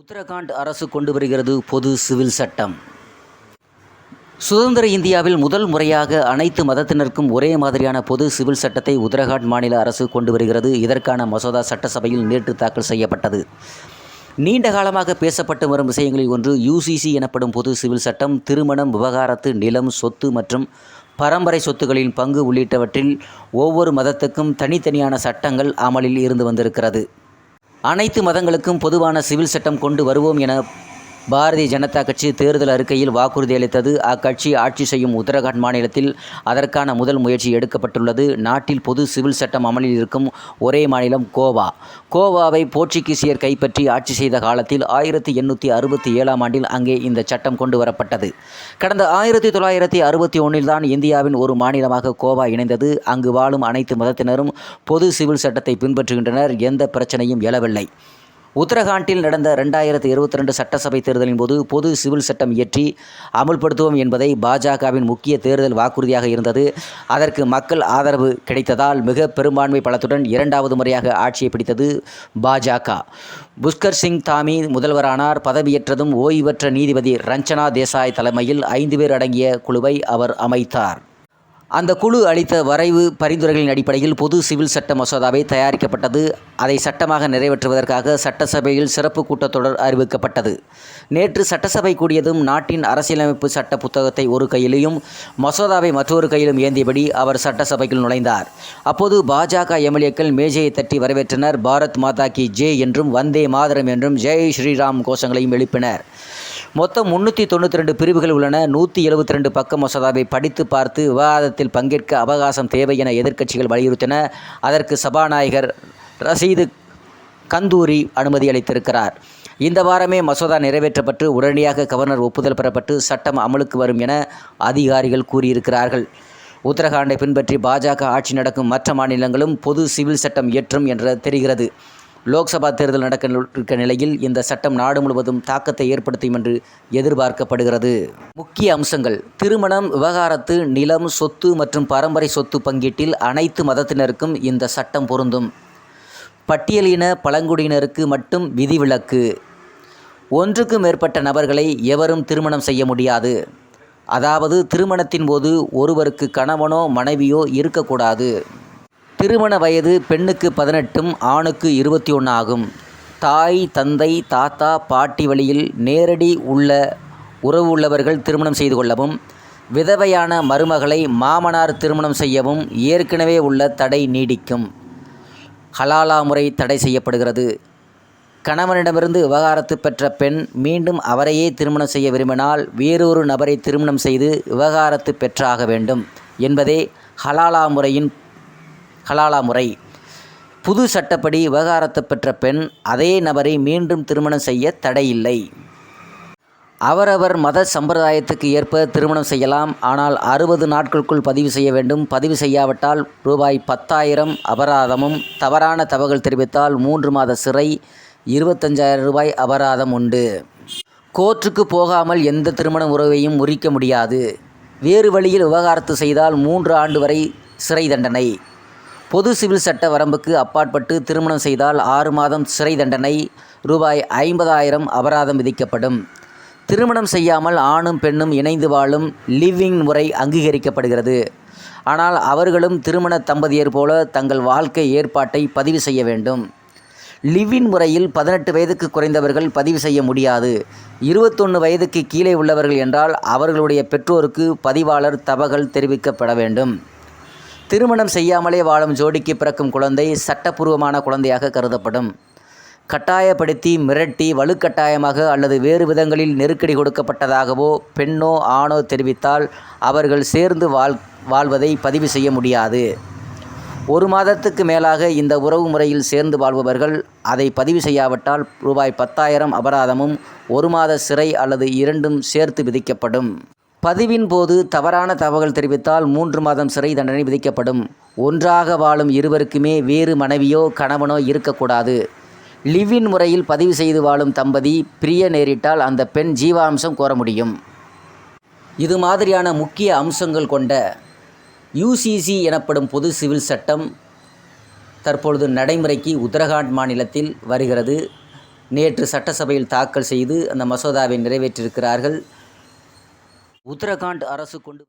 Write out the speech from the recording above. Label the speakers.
Speaker 1: உத்தரகாண்ட் அரசு கொண்டு வருகிறது பொது சிவில் சட்டம். சுதந்திர இந்தியாவில் முதல் முறையாக அனைத்து மதத்தினருக்கும் ஒரே மாதிரியான பொது சிவில் சட்டத்தை உத்தரகாண்ட் மாநில அரசு கொண்டு வருகிறது. இதற்கான மசோதா சட்டசபையில் நேற்று தாக்கல் செய்யப்பட்டது. நீண்ட காலமாக பேசப்பட்டு வரும் விஷயங்களில் ஒன்று யூசிசி எனப்படும் பொது சிவில் சட்டம். திருமணம் விவகாரத்து நிலம் சொத்து மற்றும் பரம்பரை சொத்துகளின் பங்கு உள்ளிட்டவற்றில் ஒவ்வொரு மதத்துக்கும் தனித்தனியான சட்டங்கள் அமலில் இருந்து வந்திருக்கிறது. அனைத்து மதங்களுக்கும் பொதுவான சிவில் சட்டம் கொண்டு வருவோம் என பாரதிய ஜனதா கட்சி தேர்தல் அறிக்கையில் வாக்குறுதி அளித்தது. அக்கட்சி ஆட்சி செய்யும் உத்தரகாண்ட் மாநிலத்தில் அதற்கான முதல் முயற்சி எடுக்கப்பட்டுள்ளது. நாட்டில் பொது சிவில் சட்டம் அமலில் இருக்கும் ஒரே மாநிலம் கோவா. கோவாவை போர்ச்சுகீசியர் கைப்பற்றி ஆட்சி செய்த காலத்தில் ஆயிரத்தி எண்ணூற்றி அறுபத்தி ஏழாம் ஆண்டில் அங்கே இந்த சட்டம் கொண்டு வரப்பட்டது. கடந்த ஆயிரத்தி தொள்ளாயிரத்தி அறுபத்தி ஒன்றில் தான் இந்தியாவின் ஒரு மாநிலமாக கோவா இணைந்தது. அங்கு வாழும் அனைத்து மதத்தினரும் பொது சிவில் சட்டத்தை பின்பற்றுகின்றனர். எந்த பிரச்சனையும் எழவில்லை. உத்தரகாண்டில் நடந்த ரெண்டாயிரத்தி இருபத்தி ரெண்டு சட்டசபை தேர்தலின் போது பொது சிவில் சட்டம் இயற்றி அமுல்படுத்துவோம் என்பதை பாஜகவின் முக்கிய தேர்தல் வாக்குறுதியாக இருந்தது. அதற்கு மக்கள் ஆதரவு கிடைத்ததால் மிக பெரும்பான்மை பலத்துடன் இரண்டாவது முறையாக ஆட்சியை பிடித்தது பாஜக. புஷ்கர் சிங் தாமி முதல்வரானார். பதவியேற்றதும் ஓய்வற்ற நீதிபதி ரஞ்சனா தேசாய் தலைமையில் ஐந்து பேர் அடங்கிய குழுவை அவர் அமைத்தார். அந்த குழு அளித்த வரைவு பரிந்துரைகளின் அடிப்படையில் பொது சிவில் சட்ட மசோதாவை தயாரிக்கப்பட்டது. அதை சட்டமாக நிறைவேற்றுவதற்காக சட்டசபையில் சிறப்பு கூட்டத்தொடர் அறிவிக்கப்பட்டது. நேற்று சட்டசபை கூடியதும் நாட்டின் அரசியலமைப்பு சட்ட புத்தகத்தை ஒரு கையிலும் மசோதாவை மற்றொரு கையிலும் ஏந்தியபடி அவர் சட்டசபைக்குள் நுழைந்தார். அப்போது பாஜக எம்எல்ஏக்கள் மேஜையை தட்டி வரவேற்றனர். பாரத் மாதா கி ஜே என்றும் வந்தே மாதரம் என்றும் ஜெய் ஸ்ரீராம் கோஷங்களையும் எழுப்பினர். மொத்தம் முன்னூற்றி தொண்ணூற்றி ரெண்டு பிரிவுகள் உள்ளன. நூற்றி எழுபத்தி ரெண்டு பக்க மசோதாவை படித்து பார்த்து விவாதத்தில் பங்கேற்க அவகாசம் தேவை என எதிர்க்கட்சிகள் வலியுறுத்தின. அதற்கு சபாநாயகர் ரசீது கந்தூரி அனுமதி அளித்திருக்கிறார். இந்த வாரமே மசோதா நிறைவேற்றப்பட்டு உடனடியாக கவர்னர் ஒப்புதல் பெறப்பட்டு சட்டம் அமலுக்கு வரும் என அதிகாரிகள் கூறியிருக்கிறார்கள். உத்தரகாண்டை பின்பற்றி பாஜக ஆட்சி நடக்கும் மற்ற மாநிலங்களும் பொது சிவில் சட்டம் இயற்றும் என்ற தெரிகிறது. லோக்சபா தேர்தல் நடக்க இருக்க நிலையில் இந்த சட்டம் நாடு முழுவதும் தாக்கத்தை ஏற்படுத்தும் என்று எதிர்பார்க்கப்படுகிறது. முக்கிய அம்சங்கள். திருமணம் விவகாரத்து நிலம் சொத்து மற்றும் பரம்பரை சொத்து பங்கீட்டில் அனைத்து மதத்தினருக்கும் இந்த சட்டம் பொருந்தும். பட்டியலின பழங்குடியினருக்கு மட்டும் விதிவிலக்கு. ஒன்றுக்கு மேற்பட்ட நபர்களை எவரும் திருமணம் செய்ய முடியாது. அதாவது திருமணத்தின் போது ஒருவருக்கு கணவனோ மனைவியோ இருக்கக்கூடாது. திருமண வயது பெண்ணுக்கு பதினெட்டும் ஆணுக்கு இருபத்தி ஒன்று ஆகும் தாய் தந்தை தாத்தா பாட்டி வழியில் நேரடி உள்ள உறவு உள்ளவர்கள் திருமணம் செய்து கொள்ளவும் விதவையான மருமகளை மாமனார் திருமணம் செய்யவும் ஏற்கனவே உள்ள தடை நீடிக்கும். ஹலாலா முறை தடை செய்யப்படுகிறது. கணவனிடமிருந்து விவகாரத்து பெற்ற பெண் மீண்டும் அவரையே திருமணம் செய்ய விரும்பினால் வேறொரு நபரை திருமணம் செய்து விவகாரத்து பெற்றாக வேண்டும் என்பதே ஹலாலா முறையின் ஹலாலா முறை. புது சட்டப்படி விவகாரத்து பெற்ற பெண் அதே நபரை மீண்டும் திருமணம் செய்ய தடையில்லை. அவரவர் மத சம்பிரதாயத்துக்கு ஏற்ப திருமணம் செய்யலாம். ஆனால் அறுபது நாட்களுக்குள் பதிவு செய்ய வேண்டும். பதிவு செய்யாவிட்டால் ரூபாய் பத்தாயிரம் அபராதமும் தவறான தகவல் தெரிவித்தால் மூன்று மாத சிறை இருபத்தஞ்சாயிரம் ரூபாய் அபராதம் உண்டு. கோர்ட்டுக்கு போகாமல் எந்த திருமண உறவையும் முறிக்க முடியாது. வேறு வழியில் விவகாரத்து செய்தால் மூன்று ஆண்டு வரை சிறை தண்டனை. பொது சிவில் சட்ட வரம்புக்கு அப்பாற்பட்டு திருமணம் செய்தால் ஆறு மாதம் சிறை தண்டனை ரூபாய் ஐம்பதாயிரம் அபராதம் விதிக்கப்படும். திருமணம் செய்யாமல் ஆணும் பெண்ணும் இணைந்து வாழும் லிவிங் முறை அங்கீகரிக்கப்படுகிறது. ஆனால் அவர்களும் திருமண தம்பதியர் போல தங்கள் வாழ்க்கை ஏற்பாட்டை பதிவு செய்ய வேண்டும். லிவின் முறையில் பதினெட்டு வயதுக்கு குறைந்தவர்கள் பதிவு செய்ய முடியாது. இருபத்தொன்று வயதுக்கு கீழே உள்ளவர்கள் என்றால் அவர்களுடைய பெற்றோருக்கு பதிவாளர் தகவல் தெரிவிக்கப்பட வேண்டும். திருமணம் செய்யாமலே வாழும் ஜோடிக்கு பிறக்கும் குழந்தை சட்டப்பூர்வமான குழந்தையாக கருதப்படும். கட்டாயப்படுத்தி மிரட்டி வலுக்கட்டாயமாக அல்லது வேறு விதங்களில் நெருக்கடி கொடுக்கப்பட்டதாகவோ பெண்ணோ ஆணோ தெரிவித்தால் அவர்கள் சேர்ந்து வாழ் வாழ்வதை பதிவு செய்ய முடியாது. ஒரு மாதத்துக்கு மேலாக இந்த உறவு முறையில் சேர்ந்து வாழ்பவர்கள் அதை பதிவு செய்யாவிட்டால் ரூபாய் பத்தாயிரம் அபராதமும் ஒரு மாத சிறை அல்லது இரண்டும் சேர்த்து விதிக்கப்படும். பதிவின் போது தவறான தகவல் தெரிவித்தால் மூன்று மாதம் சிறை தண்டனை விதிக்கப்படும். ஒன்றாக வாழும் இருவருக்குமே வேறு மனைவியோ கணவனோ இருக்கக்கூடாது. லிவ்வின் முறையில் பதிவு செய்து வாழும் தம்பதி பிரிய நேரிட்டால் அந்த பெண் ஜீவாம்சம் கோர முடியும். இது மாதிரியான முக்கிய அம்சங்கள் கொண்ட யூசிசி எனப்படும் பொது சிவில் சட்டம் தற்பொழுது நடைமுறைக்கு உத்தரகாண்ட் மாநிலத்தில் வருகிறது. நேற்று சட்டசபையில் தாக்கல் செய்து அந்த மசோதாவை நிறைவேற்றியிருக்கிறார்கள் உத்தரகாண்ட் அரசு கொண்டு